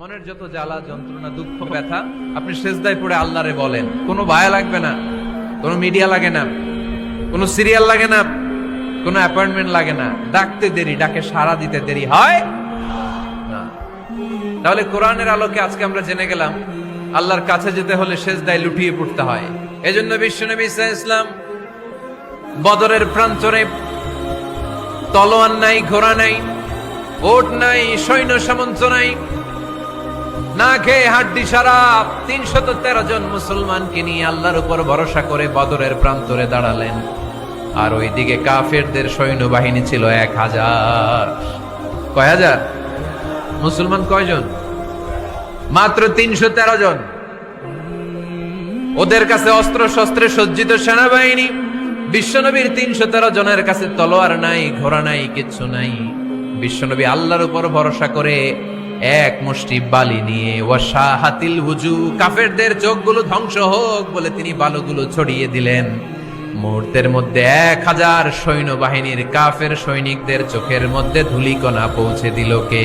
মনের যত জ্বালা, যন্ত্রণা, দুঃখ, ব্যথা, আপনি শেষদায় পড়ে আল্লাহরে বলেন। কোনো ভায়া লাগবে না, কোনো মিডিয়া লাগে না, কোনো সিরিয়াল লাগে না, কোনো অ্যাপয়েন্টমেন্ট লাগে না। ডাকতে দেরি, ডাকে সারা দিতে দেরি হয় না। তাহলে কোরআনের আলোকে আজকে আমরা জেনে গেলাম, আল্লাহর কাছে যেতে হলে শেষদায় লুটিয়ে পড়তে হয়। এজন্য বিশ্বনবী ইসা ইসলাম বদরের প্রান্তরে তলোয়ার নাই, ঘোড়া নাই, ওট নাই, সৈন্য সামন্ত নাই না খেয়ে হাড্ডি সারা তিনশত তেরো জন মুসলমানকে নিয়ে আল্লাহর উপর ভরসা করে বদরের প্রান্তরে দাঁড়ালেন। আর ওইদিকে কাফেরদের সৈন্যবাহিনী ছিল এক হাজার। কয় হাজার? মুসলমান কয়জন? মাত্র তিনশো তেরো জন। ওদের কাছে অস্ত্র শস্ত্রে সজ্জিত সেনাবাহিনী। বিশ্বনবীর তিনশো তেরো জনের কাছে তলোয়ার নাই, ঘোড়া নাই, কিচ্ছু নাই। বিশ্বনবী আল্লাহর উপর ভরসা করে এক মুষ্টি বালি নিয়ে ওয়াশা হাতিল হুজু, কাফেরদের চোখগুলো ধ্বংস হোক বলে তিনি বালুগুলো ছড়িয়ে দিলেন। মুহূর্তের মধ্যে এক হাজার সৈন্যবাহিনীর কাফের সৈনিকদের চোখের মধ্যে ধুলিকণা পৌঁছে দিল কে?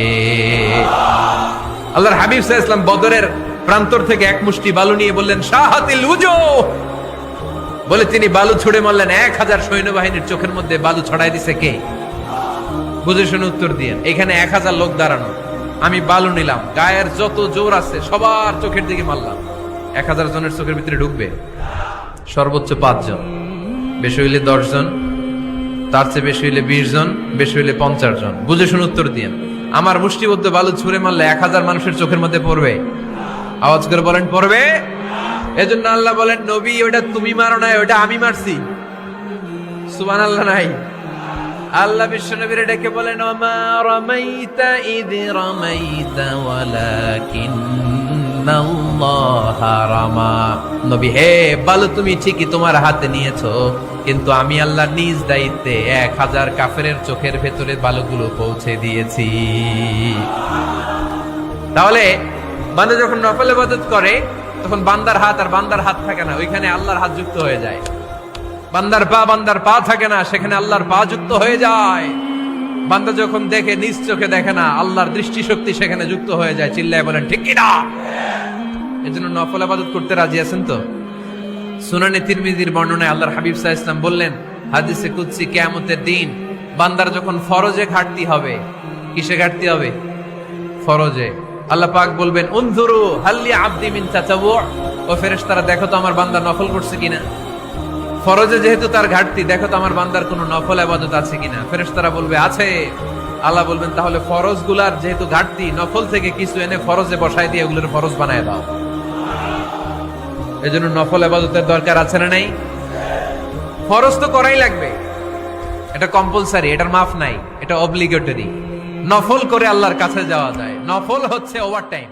আল্লাহর হাবিব সাহা ইসলাম বদরের প্রান্তর থেকে এক মুষ্টি বালু নিয়ে বললেন, শাহাতিল হুজু! বলে তিনি বালু ছুড়ে মারলেন, এক হাজার সৈন্যবাহিনীর চোখের মধ্যে বালু ছড়াই দিছে কে? বুঝে শুনে উত্তর দিয়ে এখানে এক হাজার লোক দাঁড়ানো। আমি বালু নিলাম, গায়ের যত জোর আছে সবার চোখের দিকে মারলাম। এক হাজার জনের চোখের ভিতরে ঢুকবে? সর্বোচ্চ পাঁচজন। বেশি হইলে দশজন, তার চেয়ে বেশি হইলে বিশ জন বেশি হইলে পঞ্চাশ জন বুঝে শুনে উত্তর দিয়ে আমার মুষ্টিবদ্ধ বালু ছুঁড়ে মারলে এক হাজার মানুষের চোখের মধ্যে পড়বে। আওয়াজ করে বলেন, পড়বে? এজন্য আল্লাহ বলেন, নবী ওটা তুমি মারো নাই ওটা আমি মারছি। সুবান আল্লাহ নাই। আল্লাহ বিশ্ব নবীর ডেকে বলেন, ওমা নবী, হে বালু, তুমি ঠিকই তোমার হাতে নিয়েছো, কিন্তু আমি আল্লাহ নিজ দায়িত্বে এক হাজার কাফেরের চোখের ভেতরে বালুগুলো পৌঁছে দিয়েছি। তাহলে বান্দা যখন নফল ইবাদত করে, তখন বান্দার হাত আর বান্দার হাত থাকে না, ওইখানে আল্লাহর হাত যুক্ত হয়ে যায়। বান্দার পা বান্দার পা থাকে না, সেখানে আল্লাহর পা যুক্ত হয়ে যায়। বান্দা যখন দেখে, নিজ চোখে দেখে না, আল্লাহর দৃষ্টিশক্তি সেখানে যুক্ত হয়ে যায়, চিল্লায় বলেন, ঠিক কিনা এই জন্য নফল আবাদত করতে রাজি আছেন তো? সুনানে তিরমিজির বর্ণনায় আল্লাহর হাবিব সাহা ইসলাম বললেন, হাদিসে কুৎসি কেয়ামতের দিন বান্দার যখন ফরজে ঘাটতি হবে, কিসে ঘাটতি হবে? ফরজে। আল্লাহ পাক বলবেন, উনজুরু হাল্লি আব্দি মিন তাতাবু। ও ফেরেশতারা, দেখো তো আমার বান্দা নফল করছে কিনা? ফরজে যেহেতু তার ঘাটতি, দেখো তো আমার বান্দার কোনো নফল আবাদত আছে কিনা। ফেরেশতারা বলবে, আছে। আল্লাহ বলবেন, তাহলে ফরজগুলার যেহেতু ঘাটতি, নফল থেকে কিছু এনে ফরজে বসায় দিয়ে ওগুলোর ফরজ বানায় দাও। এজন্য নফল আবাদতের দরকার আছে না নাই? ফরজ তো করাই লাগবে। এটা কম্পালসারি এটার মাফ নাই, এটা অব্লিগেটরি নফল করে আল্লাহর কাছে যাওয়া যায়। নফল হচ্ছে ওভার টাইম